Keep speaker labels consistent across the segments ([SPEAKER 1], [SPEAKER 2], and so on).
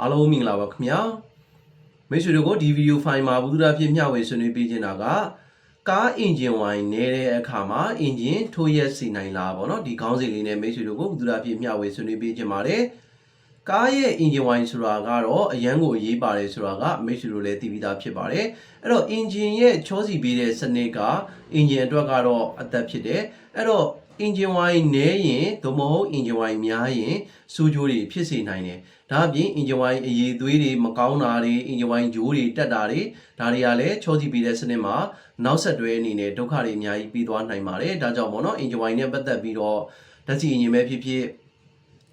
[SPEAKER 1] အားလုံးမင်္ဂလာပါခင်ဗျာမိတ်ဆွေတို့ကိုဒီဗီဒီယိုဖိုင်မှာဘုဒ္ဓဖြစ်မျှဝေဆွေးနွေးပေးခြင်းတာကကားအင်ဂျင်ဝိုင်နေတဲ့အခါမှာအင်ဂျင်ထိုးရက်စီနိုင်လားပေါ့နော်ဒီခေါင်းစဉ်လေးနဲ့မိတ်ဆွေတို့ကိုဘုဒ္ဓဖြစ်မျှဝေဆွေးနွေးပေးခြင်းပါတယ်ကားရဲ့အင်ဂျင်ဝိုင်ဆိုတာကတော့အရန်ကိုအရေးပါတယ်ဆိုတာကမိတ်ဆွေတို့လည်းသိပြီးသားဖြစ်ပါတယ်အဲ့တော့အင်ဂျင်ရဲ့ချောစီပေးတဲ့စနစ်ကအင်ဂျင်အတွက်ကတော့အသက်ဖြစ်တယ်အဲ့တော့ အင်ဂျင်ဝိုင်နဲရင်သို့မဟုတ်အင်ဂျင်ဝိုင်များရင်စူးကြိုးတွေဖြစ်စေနိုင်တယ်ဒါအပြင်အင်ဂျင်ဝိုင်အရေးသွေးတွေမကောင်းတာတွေအင်ဂျင်ဝိုင်ဂျိုးတွေတက်တာတွေဒါတွေကလည်းချောစီပေးတဲ့စနစ်မှာနောက်ဆက်တွဲအနေနဲ့ဒုက္ခတွေအများကြီးပြီးသွားနိုင်ပါတယ်ဒါကြောင့်ပေါ့နော်အင်ဂျင်ဝိုင်နဲ့ပတ်သက်ပြီးတော့ဓာတ်ဆီအင်ဂျင်ပဲဖြစ်ဖြစ်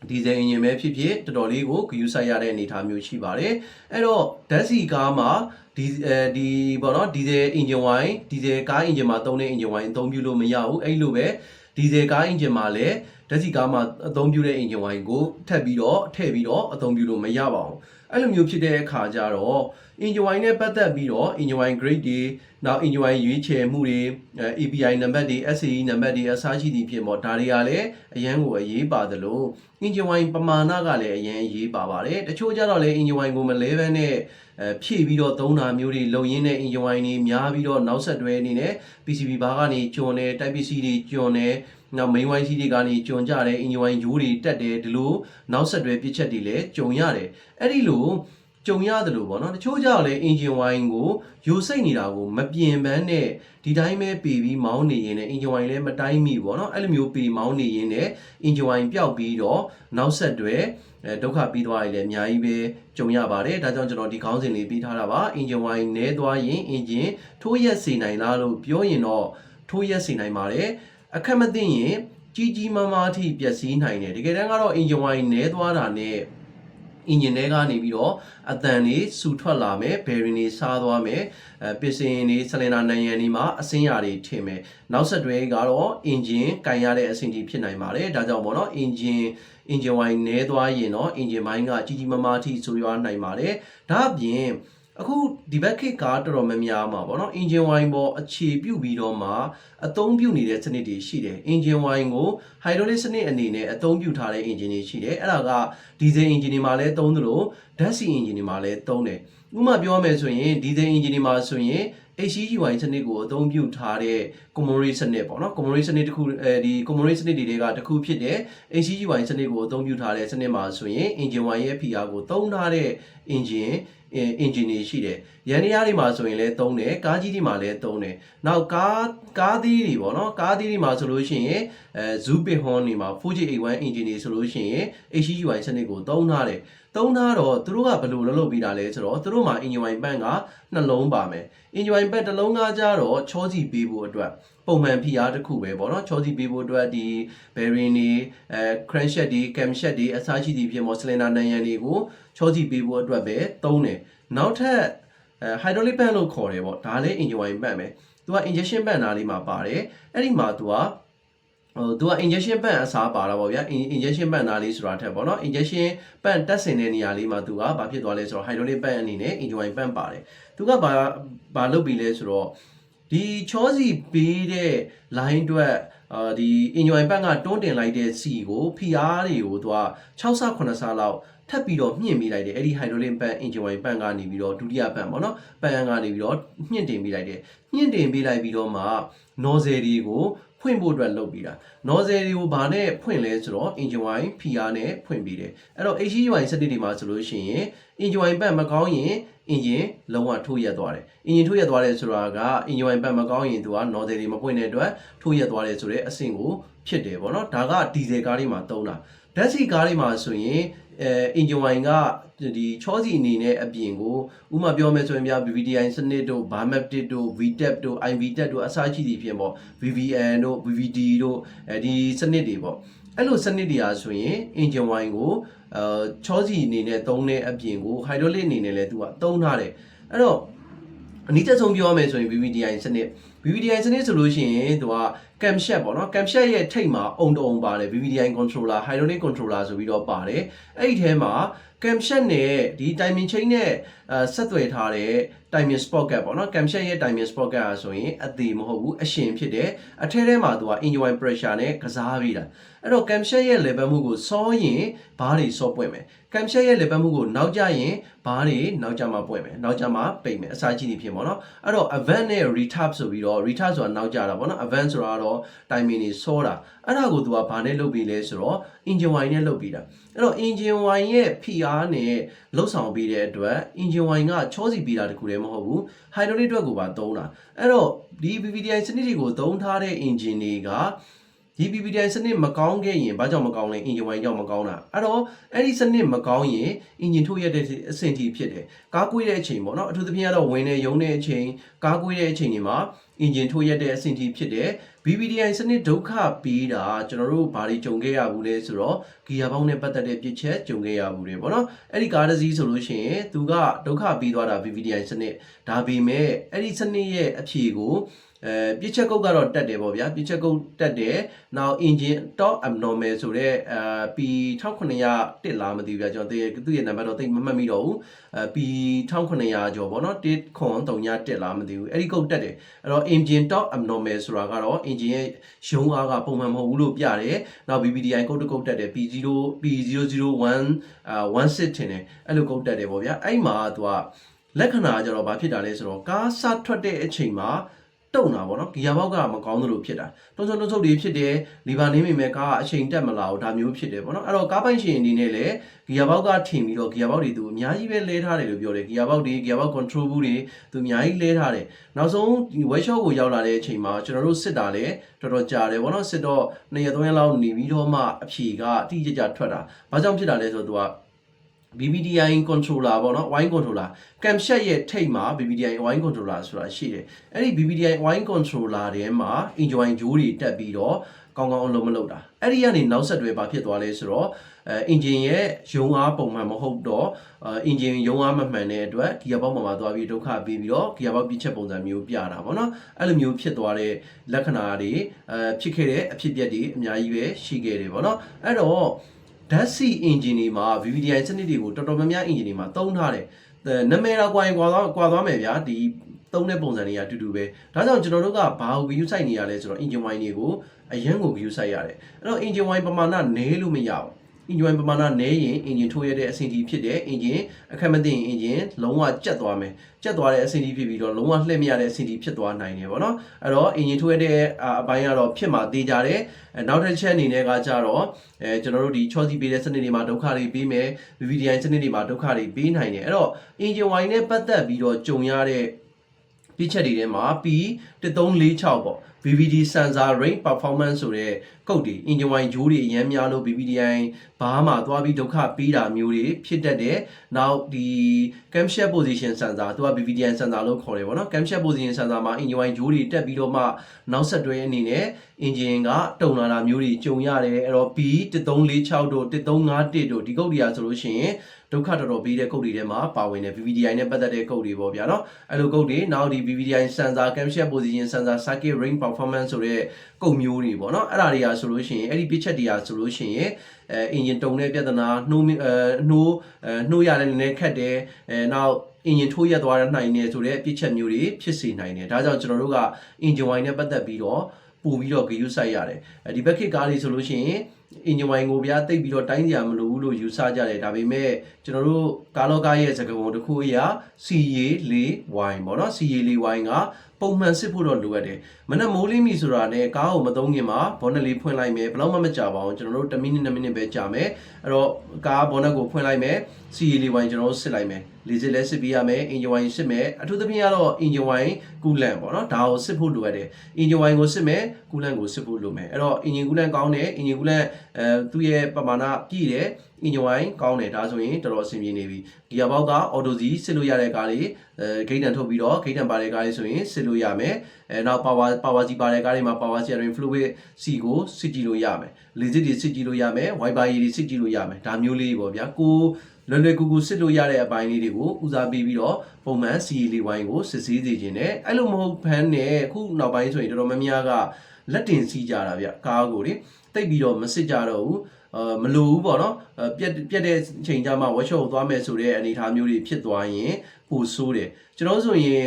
[SPEAKER 1] ဒီဇယ်အင်ဂျင်ပဲဖြစ်ဖြစ်တော်တော်လေးကိုဂယူဆိုင်ရတဲ့အနေအထားမျိုးရှိပါတယ်အဲ့တော့ဓာတ်ဆီကားမှာဒီအဲဒီပေါ့နော်ဒီဇယ်အင်ဂျင်ဝိုင်ဒီဇယ်ကားအင်ဂျင်မှာသုံးတဲ့အင်ဂျင်ဝိုင်အသုံးပြုလို့မရဘူးအဲ့လိုပဲ ဒီဇယ်ကားအင်ဂျင်မှာလည်းဓာတ်ဆီကားမှာအသုံးပြုတဲ့အင်ဂျင်ဝိုင်ကိုထပ်ပြီးတော့ထည့်ပြီးတော့အသုံးပြုလို့မရပါဘူး အဲ့လိုမျိုးဖြစ်တဲ့အခါကျတော့ engine wine နဲ့ပတ်သက်ပြီးတော့ engine wine grade တွေနောက် engine wine ရွေးချယ်မှုတွေအဲ API နံပါတ်တွေ SAE နံပါတ်တွေအစားရှိသည့်ဖြစ်ပေါ့ဒါတွေကလည်းအရန်ကိုအရေးပါသလို engine wine ပမာဏကလည်းအရန်အရေးပါပါတယ်တချို့ကြတော့လည်း engine wine ကိုမလဲဘဲနဲ့အဲဖြည့်ပြီးတော့သုံးတာမျိုးတွေလုံရင်းတဲ့ engine wine တွေများပြီးတော့နောက်ဆက်တွဲအနေနဲ့ PCB ဘားကနေကျွန်းတယ် Type C တွေကျွန်းတယ်နောက် main wine စီးတွေကနေကျွန်းကြတယ် engine wine ရိုးတွေတက်တယ်ဒီလိုနောက်ဆက်တွဲပြစ်ချက်တွေလည်းကြုံရတယ်အဲ့ဒီလိုကြုံရတယ်လို့ပေါ့နော်တချို့ကြောင့်လည်း engine wine ကိုယိုစိတ်နေတာကိုမပြင်ပန်းနဲ့ဒီတိုင်းပဲပေပြီးမောင်းနေရင်လည်း engine wine လည်းမတိုင်းမိပေါ့နော်အဲ့လိုမျိုးပေမောင်းနေရင်လည်း engine wine ပျောက်ပြီးတော့နောက်ဆက်တွဲအဲဒုက္ခပြီးသွားရင်လည်းအများကြီးပဲကြုံရပါတယ်ဒါကြောင့်ကျွန်တော်ဒီခေါင်းစဉ်လေးပြီးထားတာပါ engine wine နဲသွားရင် engine ထိုးရက်စေနိုင်လားလို့ပြောရင်တော့ထိုးရက်စေနိုင်ပါတယ်အခက်မသိရင်ကြီးကြီးမားမားအထိပျက်စီးနိုင်တယ်တကယ်တမ်းကတော့ engine wine နဲသွားတာနဲ့ engine ထဲကနေပြီးတော့အတန်တွေစူထွက်လာမယ် bearing တွေစားသွားမယ်အဲပစ္စည်းတွေ cylinder နံရံတွေမှာအဆင်းရာတွေထင်မယ်နောက်ဆက်တွဲကတော့ engine ကန်ရတဲ့အဆင့်ကြီးဖြစ်နိုင်ပါတယ်ဒါကြောင့်ပေါ့နော် engine engine wine နဲသွားရင်တော့ engine ဘိုင်းကကြီးကြီးမားမားအထိဆိုးရွားနိုင်ပါတယ်ဒါအပြင် အခုဒီဘက်ခေတ်ကားတော်တော်များများမှာပေါ့နော် engine wine ပေါ်အခြေပြုပြီးတော့မှအသုံးပြုနေတဲ့စနစ်တွေရှိတယ် engine wine ကို hydraulic စနစ်အနေနဲ့အသုံးပြုထားတဲ့ engine တွေရှိတယ်အဲ့ဒါက diesel engine တွေမှာလည်းသုံးသလိုဓာတ်ဆီ engine တွေမှာလည်းသုံးတယ်ဥပမာပြောမယ်ဆိုရင် diesel engine တွေမှာဆိုရင် HCGY စနစ်ကိုအသုံးပြုထားတဲ့ common rate စနစ်ပေါ့နော် common rate စနစ်တစ်ခုအဲဒီ common rate စနစ်တွေကတစ်ခုဖြစ်တဲ့ HCGY စနစ်ကိုအသုံးပြုထားတဲ့စနစ်မှာဆိုရင် engine 1ရဲ့ PR ကိုသုံးထားတဲ့ engine engine တွေရှိတယ်။ ရန်တရားတွေမှာဆိုရင်လည်းသုံးတယ်ကားကြီးတွေမှာလည်းသုံးတယ်။နောက်ကားကားသီးတွေပေါ့နော်ကားသီးတွေမှာဆိုလို့ရှိရင်အဲ Zupin Horn တွေမှာ Fuji A1 engine တွေဆိုလို့ရှိရင် HCGY စနစ်ကိုသုံးထားတယ်။သုံးထားတော့သူတို့ကဘယ်လိုလုပ်လုပ်ပြီးတာလဲဆိုတော့သူတို့မှာ engine wine pan ကနှလုံးပါမယ်။ engine wine pan တစ်လုံးကားကြတော့ချောစီပေးဖို့အတွက်ပုံမှန် PR တစ်ခုပဲပေါ့နော်ချောစီပေးဖို့အတွက်ဒီ bearing တွေအဲ crankshaft တွေ camshaft တွေအစားရှိသည့်ဖြစ်မော cylinder နံရံတွေကိုချောစီပေးဖို့အတွက်ပဲသုံးတယ်နောက်ထပ် အဲ hydraulic pump လို့ခေါ်တယ်ပေါ့ဒါလည်း engine wine pump ပဲသူက injection pump နားလေးမှာပါတယ်အဲ့ဒီမှာသူကဟိုသူက injection pump အစားပါတာပေါ့ဗျာ injection pump နားလေးဆိုတာထက်ပေါ့နော် injection pump တက်ဆင်တဲ့နေရာလေးမှာသူကဘာဖြစ်သွားလဲဆိုတော့ hydraulic pump အနေနဲ့ engine wine pump ပါတယ်သူကဘာဘာလုပ်ပြီးလဲဆိုတော့ဒီချောစီပေးတဲ့ line အတွက်အာဒီ engine pump ကတွန်းတင်လိုက်တဲ့စီကို PR တွေကိုသူက6ဆ9ဆလောက် ထပ်ပြီးတော့မြင့်မိလိုက်တယ်အဲ့ဒီ hydraulic pump engine wine pump ကနေပြီးတော့ဒုတိယ pump ပေါ့နော် pump ကနေပြီးတော့မြင့်တင်ပေးလိုက်တယ်မြင့်တင်ပေးလိုက်ပြီးတော့မှ nozzle တွေကိုဖွင့်ဖို့အတွက်လုပ်ပြီးတာ nozzle တွေကိုဘာနဲ့ဖွင့်လဲဆိုတော့ engine wine PR နဲ့ဖွင့်ပြီးတယ်အဲ့တော့ HCUI စနစ်တွေမှာဆိုလို့ရှိရင် engine wine pump မကောင်းရင် engine လုံးဝထိုးရက်သွားတယ် engine ထိုးရက်သွားတယ်ဆိုတာက engine wine pump မကောင်းရင်သူက nozzle တွေမပွင့်တဲ့အတွက်ထိုးရက်သွားတယ်ဆိုတဲ့အဆင့်ကိုဖြစ်တယ်ပေါ့နော်ဒါကဒီဇယ်ကားတွေမှာသုံးတာဓာတ်ဆီကားတွေမှာဆိုရင် အဲ engine wine ကဒီချောစီအနေနဲ့အပြင်ကိုဥမာပြောမယ်ဆိုရင်ပြ VVDI စနစ်တို့ Barmatic တို့ VTEP တို့ IVTEP တို့အစားရှိသည့်ဖြစ်ပေါ့ VVN တို့ VVD တို့အဲဒီစနစ်တွေပေါ့အဲ့လိုစနစ်တွေအားဆိုရင် engine wine ကိုအဲချောစီအနေနဲ့သုံးတဲ့အပြင်ကို hydraulic အနေနဲ့လည်းသူကသုံးထားတယ်အဲ့တော့အနည်းတက်ဆုံးပြောရမယ်ဆိုရင် VVDI စနစ် VVDI စနစ်ဆိုလို့ရှိရင်သူက camshaft ပေါ့နော် camshaft ရဲ့ထိပ်မှာအုံတုံပါတယ် VVDI controller hydraulic controller ဆိုပြီးတော့ပါတယ်အဲ့ဒီထဲမှာ camshaft နဲ့ဒီ timing chain နဲ့အဲဆက်သွယ်ထားတဲ့ timing spot gap ပေါ့နော် camshaft ရဲ့ timing spot gap อ่ะဆိုရင်အသေးမဟုတ်ဘူးအရှင်ဖြစ်တယ်အထဲထဲမှာသူက engine oil pressure နဲ့ကစားပြီးတာအဲ့တော့ camshaft ရဲ့ level မှုကိုစောရင်ဘားတွေစောပွင့်မယ် camshaft ရဲ့ level မှုကိုနောက်ကျရင်ဘားတွေနောက်ကျမှပွင့်မယ်နောက်ကျမှပိတ်မယ်အစားကြီးနေဖြစ်ပေါ့နော်အဲ့တော့ avant နဲ့ retard ဆိုပြီးတော့ retard ဆိုတာနောက်ကျတာပေါ့နော် avant ဆိုတာတော့ timing တွေစောတာအဲ့ဒါကိုသူကဘာနဲ့လုပ်ပြီးလဲဆိုတော့ engine wine နဲ့လုပ်ပြီးတာအဲ့တော့ engine wine ရဲ့ PR နဲ့လှုပ်ဆောင်ပြီးတဲ့အတွက် engine wine ကချောစီပြီးတာတခုတည်းမဟုတ်ဘူး hydraulic အတွက်ကိုပါသုံးတာအဲ့တော့ဒီ PVDI စနစ်တွေကိုသုံးထားတဲ့ engine တွေက ဒီ PVDI စနစ်မကောင်းခဲ့ရင်ဘာကြောင့်မကောင်းလဲ engine wine ကြောင့်မကောင်းတာအဲ့တော့အဲ့ဒီစနစ်မကောင်းရင် engine ထုတ်ရတဲ့အဆင့်ထိဖြစ်တယ်ကားကွေးတဲ့အချိန်ပေါ့နော်အထူးသဖြင့်ကတော့ဝင်နေရုံတဲ့အချိန်ကားကွေးတဲ့အချိန်တွေမှာ engine ထုတ်ရတဲ့အဆင့်ထိဖြစ်တယ် BBDI စနစ်ဒုက္ခပေးတာကျွန်တော်တို့ဘာတွေကြုံခဲ့ရဘူးလဲဆိုတော့ဂီယာပေါင်းနဲ့ပတ်သက်တဲ့ပြစ်ချက်ကြုံခဲ့ရဘူးလေပေါ့နော်အဲ့ဒီကားတစ်စီးဆိုလို့ရှိရင်သူကဒုက္ခပေးသွားတာ BBDI စနစ်ဒါပေမဲ့အဲ့ဒီစနစ်ရဲ့အဖြေကို အဲပြစ်ချက်ကုတ်ကတော့တက်တယ်ပေါ့ဗျာပြစ်ချက်ကုတ်တက်တယ်နောက် engine top abnormal ဆိုတော့အဲ P 1900တက်လားမသိဘူးဗျာကျွန်တော်သူ့ရဲ့နံပါတ်တော့သိမမှတ်မိတော့ဘူးအဲ P 1900ကျော်ပေါ့နော်1ခွန်300တက်လားမသိဘူးအဲ့ဒီကုတ်တက်တယ်အဲ့တော့ engine top abnormal ဆိုတာကတော့ engine ရဲ့ရုံးအားကပုံမှန်မဟုတ်ဘူးလို့ပြတယ်နောက် BBDI ကုတ်တစ်ကုတ်တက်တယ် P0 P001 အာ16ထင်တယ်အဲ့လိုကုတ်တက်တယ်ပေါ့ဗျာအဲ့မှာသူကလက္ခဏာကျတော့ဘာဖြစ်တာလဲဆိုတော့ကားစထွက်တဲ့အချိန်မှာ တုံတာပေါ့နော်ဂီယာဘောက်ကမကောင်းသလိုဖြစ်တာတွန်းချုံတွန်းချုံတွေဖြစ်တယ်လီဗာနေမိမဲ့ကားကအချိန်တက်မလာဘူးဒါမျိုးဖြစ်တယ်ပေါ့နော်အဲ့တော့ကားပိုင်ရှင်အနေနဲ့လည်းဂီယာဘောက်ကထင်ပြီးတော့ဂီယာဘောက်တွေသူအများကြီးပဲလဲထားတယ်လို့ပြောတယ်ဂီယာဘောက်တွေဂီယာဘောက် control ဘူးတွေသူအများကြီးလဲထားတယ်နောက်ဆုံးဒီ workshop ကိုရောက်လာတဲ့အချိန်မှာကျွန်တော်တို့စစ်တာလည်းတော်တော်ကြာတယ်ပေါ့နော်စစ်တော့2ရက်3ရက်လောက်နေပြီးတော့မှအဖြေကအတိအကျထွက်တာဘာကြောင့်ဖြစ်တာလဲဆိုတော့သူက BBDI controller ပေါ့နော် wine controller camshaft ရဲ့ထိပ်မှာ BBDI wine controller ဆိုတာရှိတယ်အဲ့ဒီ BBDI wine controller ထဲမှာ engine ဂျိုးတွေတက်ပြီးတော့ကောင်းကောင်းအလုံးမလုပ်တာအဲ့ဒီကနေနောက်ဆက်တွဲဘာဖြစ်သွားလဲဆိုတော့အဲ engine ရဲ့ရုံအားပုံမှန်မဟုတ်တော့အဲ engine ရုံအားမမှန်တဲ့အတွက် gear box မှာမှာသွားပြီးဒုက္ခပေးပြီးတော့ gear box ပြစ်ချက်ပုံစံမျိုးပြတာပေါ့နော်အဲ့လိုမျိုးဖြစ်သွားတဲ့လက္ခဏာတွေအဲဖြစ်ခဲ့တဲ့အဖြစ်အပျက်တွေအများကြီးပဲရှိခဲ့တယ်ပေါ့နော်အဲ့တော့ ဓာတ်ဆီ engine တွေမှာ VVDI စနစ်တွေကိုတော်တော်များများ engine တွေမှာသုံးထားတယ်အဲနာမည်တော့ကွာရင်ကွာသွားကွာသွားမယ်ဗျာဒီသုံးတဲ့ပုံစံတွေကအတူတူပဲဒါကြောင့်ကျွန်တော်တို့ကဘာကို view site နေရလဲဆိုတော့ engine wine တွေကိုအရန်ကို view site ရတယ်အဲ့တော့ engine wine ပမာဏနည်းလို့မရဘူး engine ပမာဏနည်းရင် engine ထိုးရတဲ့အဆင့်တီဖြစ်တယ် engine အခက်မသိရင် engine လုံးဝကျက်သွားမယ်ကျက်သွားတဲ့အဆင့်တီဖြစ်ပြီးတော့လုံးဝလှည့်မရတဲ့အဆင့်တီဖြစ်သွားနိုင်တယ်ပေါ့နော်အဲ့တော့ engine ထိုးရတဲ့အပိုင်းကတော့ဖြစ်မှာသေးကြတယ်အဲနောက်တစ်ချက်အနေနဲ့ကကြတော့အဲကျွန်တော်တို့ဒီချောစီပေးတဲ့စနစ်တွေမှာဒုက္ခတွေပေးမယ် VVDI စနစ်တွေမှာဒုက္ခတွေပေးနိုင်တယ်အဲ့တော့ engine wine နဲ့ပတ်သက်ပြီးတော့ကြုံရတဲ့ ပြစ်ချက်တွေထဲမှာ P 1346ပေါ့ VVD sensor range performance ဆိုတဲ့ကုတ်တွေ engine wine ဂျိုးတွေအများများလို့ VVDI ဘာမှသွားပြီးဒုက္ခပေးတာမျိုးတွေဖြစ်တတ်တယ်။နောက်ဒီ camshaft position sensor သူက VVDI sensor လို့ခေါ်တယ်ပေါ့နော် camshaft position sensor မှာ engine wine ဂျိုးတွေတက်ပြီးတော့မှနောက်ဆက်တွဲအနေနဲ့ engine ကတုံလာတာမျိုးတွေကြုံရတယ်အဲ့တော့ B 1346တို့1351တို့ဒီကုတ်တွေကဆိုလို့ရှိရင် ဒုက္ခတော်တော်ပေးတဲ့ကုတ်တွေထဲမှာပါဝင်တယ် VVDI နဲ့ပတ်သက်တဲ့ကုတ်တွေပေါ့ဗျာနော်အဲ့လိုကုတ်တွေနောက်ဒီ VVDI sensor camshaft position sensor circuit range performance ဆိုတဲ့ကုတ်မျိုးတွေပေါ့နော်အဲ့ဒါတွေကဆိုလို့ရှိရင်အဲ့ဒီပြစ်ချက်တွေကဆိုလို့ရှိရင်အဲ engine တုံတဲ့ပြဿနာနှိုးအဲနှိုးအဲနှိုးရတယ်နည်းနည်းခက်တယ်အဲနောက် engine ထိုးရက်သွားတဲ့နိုင်နေဆိုတဲ့ပြစ်ချက်မျိုးတွေဖြစ်စေနိုင်တယ်ဒါကြောင့်ကျွန်တော်တို့က engine wine နဲ့ပတ်သက်ပြီးတော့ပို့ပြီးတော့ဂရုစိုက်ရတယ်အဲဒီဘက်ခေတ်ကားတွေဆိုလို့ရှိရင် engine wine ကိုဗျာတိတ်ပြီးတော့တိုင်းကြမလို့ဘူးလို့ယူဆကြတယ်ဒါပေမဲ့ကျွန်တော်တို့ကားလောကားရဲ့စကားပုံတစ်ခုအရာ CA 4 wine ပေါ့နော် CA 4 wine ကပုံမှန်စစ်ဖို့တော့လိုအပ်တယ်မနက်မိုးလင်းပြီဆိုတာနဲ့ကားကိုမသုံးခင်မှာဘောနက်လေးဖွင့်လိုက်မယ်ဘယ်တော့မှမကြာပါဘူးကျွန်တော်တို့10မိနစ်2မိနစ်ပဲကြာမယ်အဲ့တော့ကားဘောနက်ကိုဖွင့်လိုက်မယ် CA 4 wine ကျွန်တော်တို့စစ်လိုက်မယ် လေစစ်လဲစစ်ပြီးရမယ် engine wine စစ်မယ်အထူးသဖြင့်ကတော့ engine wine coolant ပေါ့နော်ဒါကိုစစ်ဖို့လိုအပ်တယ် engine wine ကိုစစ်မယ် coolant ကိုစစ်ဖို့လိုမယ်အဲ့တော့ engine coolant ကောင်းတယ် engine coolant အဲသူ့ရဲ့ပမာဏပြည့်တယ် engine wine ကောင်းတယ်ဒါဆိုရင်တော်တော်အဆင်ပြေနေပြီ gear box က auto စီစစ်လို့ရတဲ့ကားတွေအဲဂိတ်တန်ထုတ်ပြီးတော့ဂိတ်တန်ပါတဲ့ကားတွေဆိုရင်စစ်လို့ရမယ်အဲနောက် power power စီပါတဲ့ကားတွေမှာ power steering fluid စီကိုစစ်ကြည့်လို့ရမယ်လေစစ်တွေစစ်ကြည့်လို့ရမယ် wiper တွေစစ်ကြည့်လို့ရမယ်ဒါမျိုးလေးပေါ့ဗျာကို လွယ်လွယ်ကူကူစစ်လို့ရတဲ့အပိုင်းလေးတွေကိုဦးစားပေးပြီးတော့ပုံမှန် CE လေးဝိုင်းကိုစစ်ဆေးစေခြင်းနဲ့အဲ့လိုမဟုတ်ဘန်းနဲ့အခုနောက်ပိုင်းဆိုရင်တော်တော်များများကလက်တင်စီးကြတာဗျကားကိုလေတိတ်ပြီးတော့မစစ်ကြတော့ဘူးအာမလိုဘူးပေါ့နော်အာပြက်ပြက်တဲ့အချိန်ကြမှာ workshop ကိုသွားမယ်ဆိုတဲ့အနေအထားမျိုးတွေဖြစ်သွားရင်ပိုဆိုးတယ်ကျွန်တော်ဆိုရင်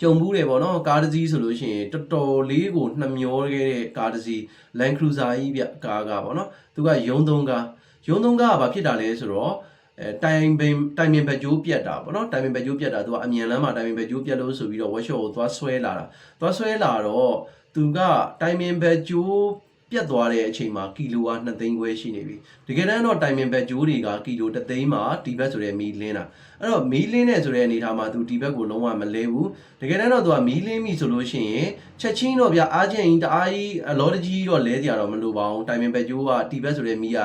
[SPEAKER 1] ကြုံဘူးတယ်ပေါ့နော်ကားတစ်စီးဆိုလို့ရှိရင်တော်တော်လေးကိုနှမျောခဲ့တဲ့ကားတစ်စီး Land Cruiser ကြီးပြကားကပေါ့နော်သူကယုံသုံးကား ယုံသုံးကားကဘာဖြစ်တာလဲဆိုတော့အဲတိုင်ပင်တိုင်ပင်ဘက်ကျိုးပြတ်တာပေါ့နော်တိုင်ပင်ဘက်ကျိုးပြတ်တာသူကအမြန်လမ်းမှာတိုင်ပင်ဘက်ကျိုးပြတ်လို့ဆိုပြီးတော့ workshop ကိုသွားဆွဲလာတာသွားဆွဲလာတော့သူကတိုင်ပင်ဘက်ကျိုး ပြတ်သွားတဲ့အချိန်မှာကီလိုက2သိန်းခွဲရှိနေပြီတကယ်တမ်းတော့တိုင်ပင်ဘက်ကျိုးတွေကကီလို3သိန်းမှာဒီဘက်ဆိုတဲ့မီလင်းတာအဲ့တော့မီလင်းတဲ့ဆိုတဲ့အနေထားမှာသူဒီဘက်ကိုလုံးဝမလဲဘူးတကယ်တမ်းတော့သူကမီလင်းပြီဆိုလို့ရှိရင်ချက်ချင်းတော့ဗျအားချင်းကြီးတအားကြီးအလောတကြီးတော့လဲကြရတော့မလိုပါဘူးတိုင်ပင်ဘက်ကျိုးကဒီဘက်ဆိုတဲ့မီက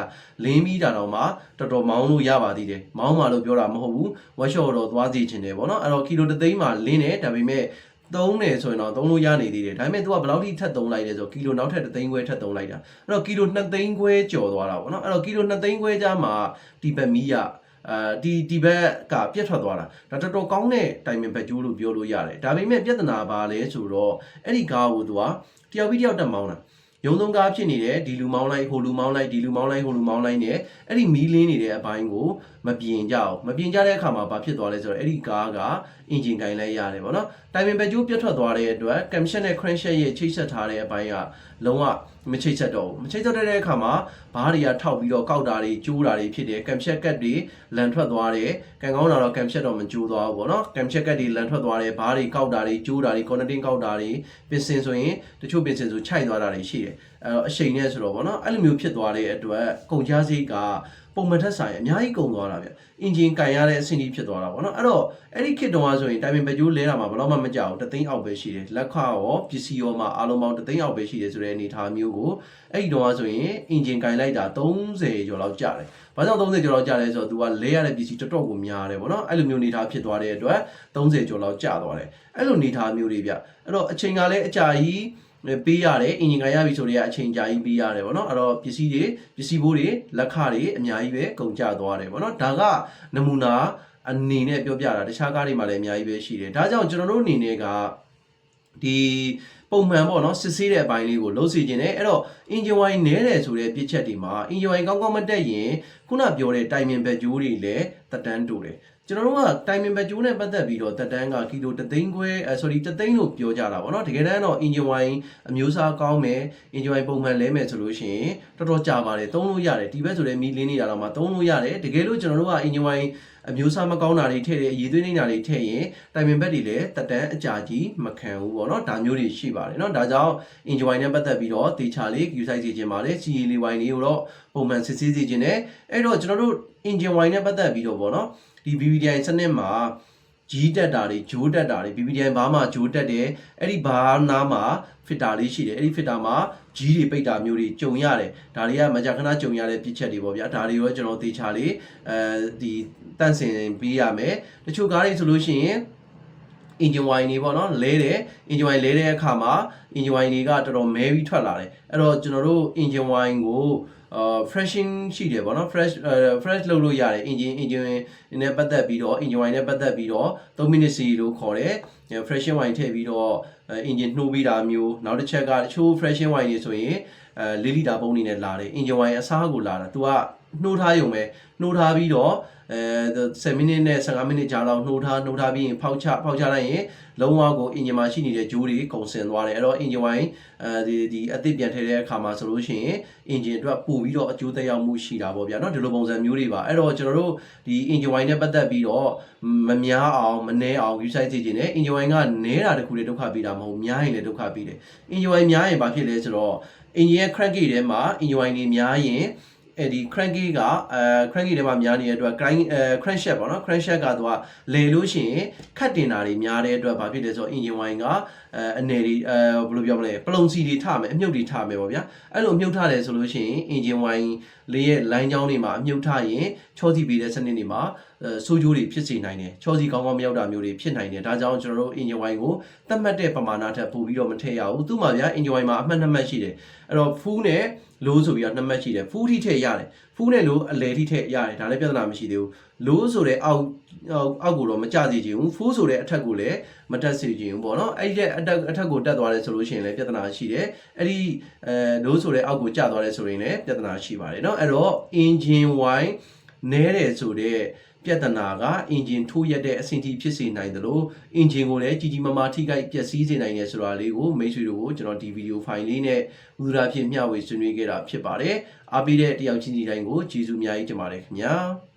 [SPEAKER 1] လင်းပြီးတာတော့မှတော်တော်မောင်းလို့ရပါသေးတယ်မောင်းပါလို့ပြောတာမဟုတ်ဘူး workshop တော့သွားစီချင်တယ်ပေါ့နော်အဲ့တော့ကီလို3သိန်းမှာလင်းတယ်ဒါပေမဲ့ သုံးတယ်ဆိုရင်တော့သုံးလို့ရနေသေးတယ်ဒါပေမဲ့ तू ကဘယ်လောက်ထိထပ်သုံးလိုက်လဲဆိုကီလိုနောက်ထပ်3သိန်းခွဲထပ်သုံးလိုက်တာအဲ့တော့ကီလို2သိန်းခွဲကျော်သွားတာပေါ့နော်အဲ့တော့ကီလို2သိန်းခွဲကြားမှာဒီဘက်မီးကအာဒီဒီဘက်ကပြတ်ထွက်သွားတာဒါတော်တော်ကောင်းတဲ့တိုင်ပင်ဘက်ကျိုးလို့ပြောလို့ရတယ်ဒါပေမဲ့ပြဿနာပါလဲဆိုတော့အဲ့ဒီကားကို तू ကတယောက်ပြီးတယောက်တက်မောင်းတာ ရုံသုံးကားဖြစ်နေတယ်ဒီလူမောင်းလိုက်ဟိုလူမောင်းလိုက်ဒီလူမောင်းလိုက်ဟိုလူမောင်းလိုက်နဲ့အဲ့ဒီမီးလင်းနေတဲ့အပိုင်းကိုမပြင်ကြအောင်မပြင်ကြတဲ့အခါမှာဘာဖြစ်သွားလဲဆိုတော့အဲ့ဒီကားကအင်ဂျင်ကင်လိုက်ရတယ်ဗောနော်တိုင်ပင်ဘက်ကျိုးပြတ်ထွက်သွားတဲ့အတွက်က cam shed နဲ့ crankshaft ရဲ့ချိတ်ဆက်ထားတဲ့အပိုင်းကလုံးဝ မချိတ်ဆက်တော့ဘူးမချိတ်ဆက်တဲ့အခါမှာဘားတွေကထောက်ပြီးတော့ကောက်တာတွေကျိုးတာတွေဖြစ်တယ် cam shed ကတ်တွေလန်ထွက်သွားတယ်ကံကောင်းတာတော့ cam shed တော့မကျိုးသွားဘူးဗောနော် cam shed ကတ်တွေလန်ထွက်သွားတယ်ဘားတွေကောက်တာတွေကျိုးတာတွေ connecting ကောက်တာတွေပင်စင်ဆိုရင်တချို့ပင်စင်ဆိုခြိုက်သွားတာတွေရှိတယ်အဲတော့အချိန်နဲ့ဆိုတော့ဗောနော်အဲ့လိုမျိုးဖြစ်သွားတဲ့အတွက်ကုန်ကြစိတ်က ပုံမှန်ထက်ဆိုင်အများကြီးကုန်သွားတာဗျအင်ဂျင်ကန်ရတဲ့အဆင့်ကြီးဖြစ်သွားတာဗောနော်အဲ့တော့အဲ့ဒီခစ်တုံးကဆိုရင်တိုင်ပင်ပကြိုးလဲတာမှာဘယ်တော့မှမကြောက်ဘူးတသိန်းအောက်ပဲရှိတယ်လက်ခရောပစ္စည်းရောမှာအားလုံးပေါင်းတသိန်းအောက်ပဲရှိတယ်ဆိုတဲ့အနေအထားမျိုးကိုအဲ့ဒီတုံးကဆိုရင်အင်ဂျင်ကန်လိုက်တာ30ကျော်လောက်ကျတယ်ဘာကြောင့်30ကျော်လောက်ကျလဲဆိုတော့ तू ကလဲရတဲ့ပစ္စည်းတော်တော်ကိုများတယ်ဗောနော်အဲ့လိုမျိုးအနေအထားဖြစ်သွားတဲ့အတွက်30ကျော်လောက်ကျသွားတယ်အဲ့လိုအနေအထားမျိုးတွေဗျအဲ့တော့အချိန်ကလည်းအကြာကြီး ပေးရတယ်အင်ဂျင်ကရပြီဆိုတော့အချိန်ကြာကြီးပေးရတယ်ဗောနော်အဲ့တော့ပစ္စည်းတွေပစ္စည်းဘိုးတွေလက်ခတွေအများကြီးပဲကုန်ကျသွားတယ်ဗောနော်ဒါကနမူနာအနေနဲ့ပြောပြတာတခြားကားတွေမှာလည်းအများကြီးပဲရှိတယ်ဒါကြောင့်ကျွန်တော်တို့အနေနဲ့ကဒီပုံမှန်ပေါ့နော်စစ်ဆေးတဲ့အပိုင်းလေးကိုလုံးစီခြင်းနဲ့အဲ့တော့ engine wine နဲတယ်ဆိုတဲ့ပြစ်ချက်တွေမှာ engine wine ကောင်းကောင်းမတက်ရင်ခုနပြောတဲ့တိုင်မင်ဘက်ဂျိုးတွေလည်းတက်တန်းတူတယ် ကျွန်တော်တို့ကတိုင်မင်ဘက်ဂျိုးနဲ့ပတ်သက်ပြီးတော့တက်တန်းကကီလို3သိန်းခွဲအဲ sorry 3သိန်းလို့ပြောကြတာပေါ့နော်တကယ်တမ်းတော့ engine wine အမျိုးအစားကောင်းမယ် engine wine ပုံမှန်လဲမယ်ဆိုလို့ရှိရင်တော်တော်ကြာပါတယ်သုံးလို့ရတယ်ဒီဘက်ဆိုလည်းမီးလင်းနေတာတော့မှသုံးလို့ရတယ်တကယ်လို့ကျွန်တော်တို့က engine wine အမျိုးအစားမကောင်းတာတွေထည့်တယ်ရေသွေးနေတာတွေထည့်ရင်တိုင်ပင်ဘက်တွေလည်းတက်တန်းအကြာကြီးမခံဘူးပေါ့နော်ဒါမျိုးတွေရှိပါတယ်နော်ဒါကြောင့် engine wine နဲ့ပတ်သက်ပြီးတော့တေချာလေး view site စီခြင်းပါတယ် CA လေး wine လေးကိုတော့ပုံမှန်စစ်ဆေးစီခြင်းနဲ့အဲ့တော့ကျွန်တော်တို့ engine wine နဲ့ပတ်သက်ပြီးတော့ပေါ့နော်ဒီ BBDI စနစ်မှာ ကြီးတက်တာတွေဂျိုးတက်တာတွေ BBDI ဘားမှာဂျိုးတက်တယ်အဲ့ဒီဘားနားမှာ fitter လေးရှိတယ်အဲ့ဒီ fitter မှာကြီးတွေပိတ်တာမျိုးတွေကြုံရတယ်ဒါတွေကမကြာခဏကြုံရတဲ့ပြစ်ချက်တွေပေါ့ဗျာဒါတွေရောကျွန်တော်သေချာလေးအဲဒီတန့်စင်ပေးရမယ်တချို့ကားတွေဆိုလို့ရှိရင် engine wine တွေပေါ့နော်လဲတယ် engine wine လဲတဲ့အခါမှာ engine wine တွေကတော်တော်မဲပြီးထွက်လာတယ်အဲ့တော့ကျွန်တော်တို့ engine wine ကိုအာ freshing ရှိတယ်ပေါ့နော် fresh fresh လုပ်လို့ရတယ် engine engine နဲ့ပတ်သက်ပြီးတော့ engine wine နဲ့ပတ်သက်ပြီးတော့3 minute စီလို့ခေါ်တယ် freshing wine ထည့်ပြီးတော့ engine နှိုးပေးတာမျိုးနောက်တစ်ချက်ကတချို့ freshing wine တွေဆိုရင်အဲ၄လီတာပုံးနေနဲ့လာတယ် engine wine အစားကိုလာတာ तू က နှိုးထားရုံပဲနှိုးထားပြီးတော့အဲ10မိနစ်နဲ့15မိနစ်ကြာလောက်နှိုးထားနှိုးထားပြီးရင်ဖောက်ချဖောက်ချလိုက်ရင်လုံးဝကိုအင်ဂျင်မှာရှိနေတဲ့ဂျိုးတွေကုန်စင်သွားတယ်အဲ့တော့အင်ဂျင်ဝိုင်းအဲဒီဒီအသစ်ပြန်ထည့်တဲ့အခါမှာဆိုလို့ရှိရင်အင်ဂျင်အတွက်ပို့ပြီးတော့အကျိုးသက်ရောက်မှုရှိတာပေါ့ဗျာเนาะဒီလိုပုံစံမျိုးတွေပါအဲ့တော့ကျွန်တော်တို့ဒီအင်ဂျင်ဝိုင်းနဲ့ပတ်သက်ပြီးတော့မများအောင်မနှဲအောင် website ကြည့်ခြင်းနဲ့အင်ဂျင်ဝိုင်းကနဲတာတခုတွေဒုက္ခပေးတာမဟုတ်များရင်လည်းဒုက္ခပေးတယ်အင်ဂျင်ဝိုင်းများရင်ဘာဖြစ်လဲဆိုတော့အင်ဂျင်ရဲ့ crank gate ထဲမှာအင်ဂျင်ဝိုင်းတွေများရင် အဲ့ဒီ cranky ကအဲ cranky တွေမှာများနေတဲ့အတွက် crank အဲ crankshaft ပေါ့နော် crankshaft ကသူကလဲလို့ရှိရင်ခတ်တင်တာတွေများတဲ့အတွက်ဘာဖြစ်လဲဆိုတော့ engine wine ကအဲအနေတွေအဲဘယ်လိုပြောမလဲပလုံစီတွေထမယ်အမြုပ်တွေထမယ်ပေါ့ဗျာအဲ့လိုအမြုပ်ထတယ်ဆိုလို့ရှိရင် engine wine လေးရဲ့ line ကြောင်းတွေမှာအမြုပ်ထရင်ချောစီပေးတဲ့စနစ်တွေမှာ ဆိုးကျိုးတွေဖြစ်စေနိုင်တယ်ချောစီကောင်းကောင်းမရောက်တာမျိုးတွေဖြစ်နိုင်တယ်ဒါကြောင့်ကျွန်တော်တို့ engine wine ကိုသတ်မှတ်တဲ့ပမာဏထက်ပိုပြီးတော့မထည့်ရဘူးသူ့မှာဗျာ engine wine မှာအမှတ်နှစ်မှတ်ရှိတယ်အဲ့တော့ full နဲ့ လိုးဆိုပြီးတော့နှစ်မှတ်ရှိတယ်ဖူးထိထည့်ရတယ်ဖူးနဲ့လိုးအလဲထိထည့်ရတယ်ဒါလည်းပြဿနာမရှိသေးဘူးလိုးဆိုတဲ့အောက်အောက်အောက်ကိုတော့မကြစေချင်ဘူးဖူးဆိုတဲ့အထက်ကိုလည်းမတက်စေချင်ဘူးပေါ့နော်အဲ့ဒီတဲ့အတက်အထက်ကိုတက်သွားတယ်ဆိုလို့ရှိရင်လည်းပြဿနာရှိတယ်အဲ့ဒီအဲလိုးဆိုတဲ့အောက်ကိုကျသွားတယ်ဆိုရင်လည်းပြဿနာရှိပါတယ်เนาะအဲ့တော့ engine wine နဲတယ်ဆိုတဲ့ ပြဿနာကအင်ဂျင်ထိုးရက်တဲ့အဆင့်ထိဖြစ်စေနိုင်တယ်လို့အင်ဂျင်ကိုလည်းကြီးကြီးမားမားထိခိုက်ပျက်စီးစေနိုင်တယ်ဆိုတာလေးကိုမိတ်ဆွေတို့ကိုကျွန်တော်ဒီဗီဒီယိုဖိုင်လေးနဲ့ဥဒရာဖြစ်မျှဝေဆွေးနွေးခဲ့တာဖြစ်ပါတယ်အားပေးတဲ့တယောက်ချင်းစီတိုင်းကိုကျေးဇူးအများကြီးတင်ပါတယ်ခင်ဗျာ